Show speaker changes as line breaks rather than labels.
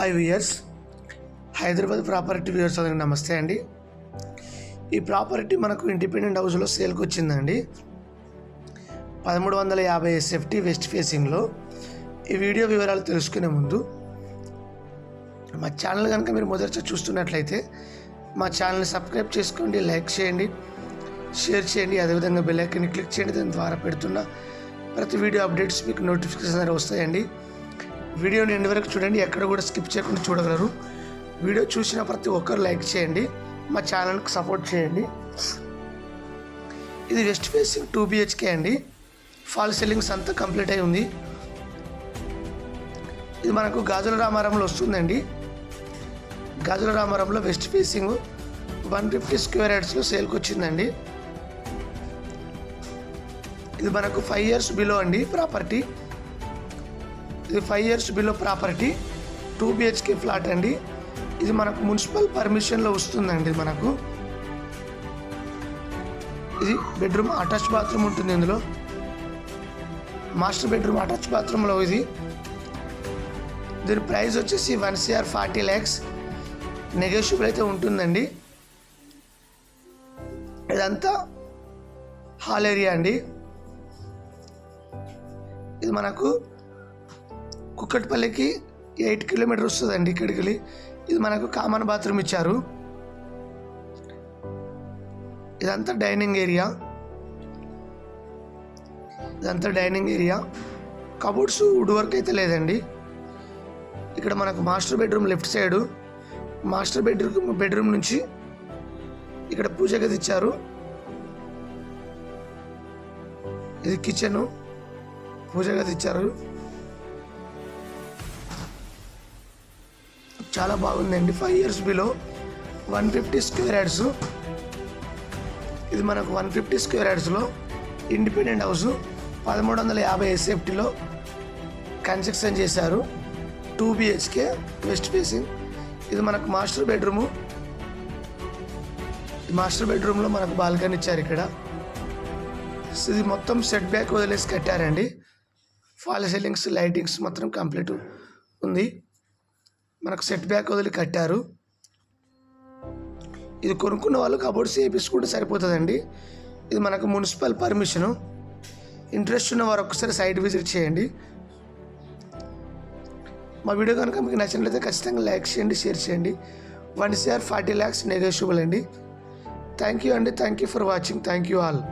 Hi viewers. Hyderabad property viewers అందరికి నమస్తే అండి. ఈ ప్రాపర్టీ మనకు ఇండిపెండెంట్ హౌస్లో సేల్కి వచ్చిందండి. పదమూడు వందల యాభై ఎస్ఎఫ్టీ వెస్ట్ ఫేసింగ్లో. ఈ వీడియో వివరాలు తెలుసుకునే ముందు మా ఛానల్ కనుక మీరు మొదట చూస్తున్నట్లయితే మా ఛానల్ని సబ్స్క్రైబ్ చేసుకోండి లైక్ చేయండి షేర్ చేయండి అదేవిధంగా బెల్ ఐకన్ని క్లిక్ చేయండి. దాని ద్వారా పెడుతున్న ప్రతి వీడియో అప్డేట్స్ మీకు నోటిఫికేషన్ వస్తాయండి. వీడియోని ఎండ్ వరకు చూడండి ఎక్కడ కూడా స్కిప్ చేయకుండా చూడగలరు. వీడియో చూసిన ప్రతి ఒక్కరు లైక్ చేయండి మా ఛానల్కి సపోర్ట్ చేయండి. ఇది వెస్ట్ ఫేసింగ్ టూ బిహెచ్కే అండి. ఫాల్ సెల్లింగ్స్ అంతా కంప్లీట్ అయి ఉంది. ఇది మనకు గాజుల రామారంలో వస్తుందండి. గాజుల రామారంలో west facing one fifty square యార్డ్స్లో సేల్కి వచ్చిందండి. ఇది మనకు ఫైవ్ ఇయర్స్ బిలో అండి ప్రాపర్టీ. ఇది five years below property two BHK flat అండి. ఇది మనకు మున్సిపల్ పర్మిషన్లో వస్తుందండి ఇది మనకు. ఇది బెడ్రూమ్ అటాచ్ బాత్రూమ్ ఉంటుంది ఇందులో. మాస్టర్ బెడ్రూమ్ అటాచ్ బాత్రూంలో ఇది. దీని ప్రైస్ వచ్చేసి one CR forty lakhs negotiable అయితే ఉంటుందండి. ఇదంతా హాల్ ఏరియా అండి. ఇది మనకు కుక్కట్పల్లికి ఎయిట్ కిలోమీటర్ వస్తుందండి ఇక్కడికి వెళ్ళి ఇది మనకు కామన్ బాత్రూమ్ ఇచ్చారు. ఇదంతా డైనింగ్ ఏరియా. ఇదంతా dining area. Cupboards wood work అయితే లేదండి. ఇక్కడ మనకు master bedroom left side. Master bedroom bedroom నుంచి ఇక్కడ పూజ గది ఇచ్చారు. ఇది కిచెను. పూజ గది ఇచ్చారు. చాలా బాగుందండి. Five years below one fifty square yards ఇది మనకు వన్ ఫిఫ్టీ స్క్వేర్ యాడ్స్లో ఇండిపెండెంట్ హౌస్ పదమూడు వందల యాభై ఎస్ఎఫ్టీలో కన్స్ట్రక్షన్ చేశారు. టూ బిహెచ్కే వెస్ట్ ఫేసింగ్ ఇది మనకు మాస్టర్ బెడ్రూము మాస్టర్ బెడ్రూమ్లో మనకు బాల్కనీ ఇచ్చారు ఇక్కడ. ఇది మొత్తం సెట్ బ్యాక్ వదిలేసి కట్టారండి. ఫాల్ సీలింగ్స్ లైటింగ్స్ మాత్రం కంప్లీట్ ఉంది. మనకు సెట్ బ్యాక్ వదిలి కట్టారు. ఇది కొనుక్కున్న వాళ్ళు కబోర్డ్స్ వేయించుకుంటే సరిపోతుందండి. ఇది మనకు మున్సిపల్ పర్మిషను ఇంట్రెస్ట్ ఉన్న వారు ఒక్కసారి సైట్ విజిట్ చేయండి. మా వీడియో కనుక మీకు నచ్చినట్లయితే ఖచ్చితంగా లైక్ చేయండి షేర్ చేయండి. One CR forty lakhs negotiable అండి. థ్యాంక్ యూ అండి. Thank you for watching thank you all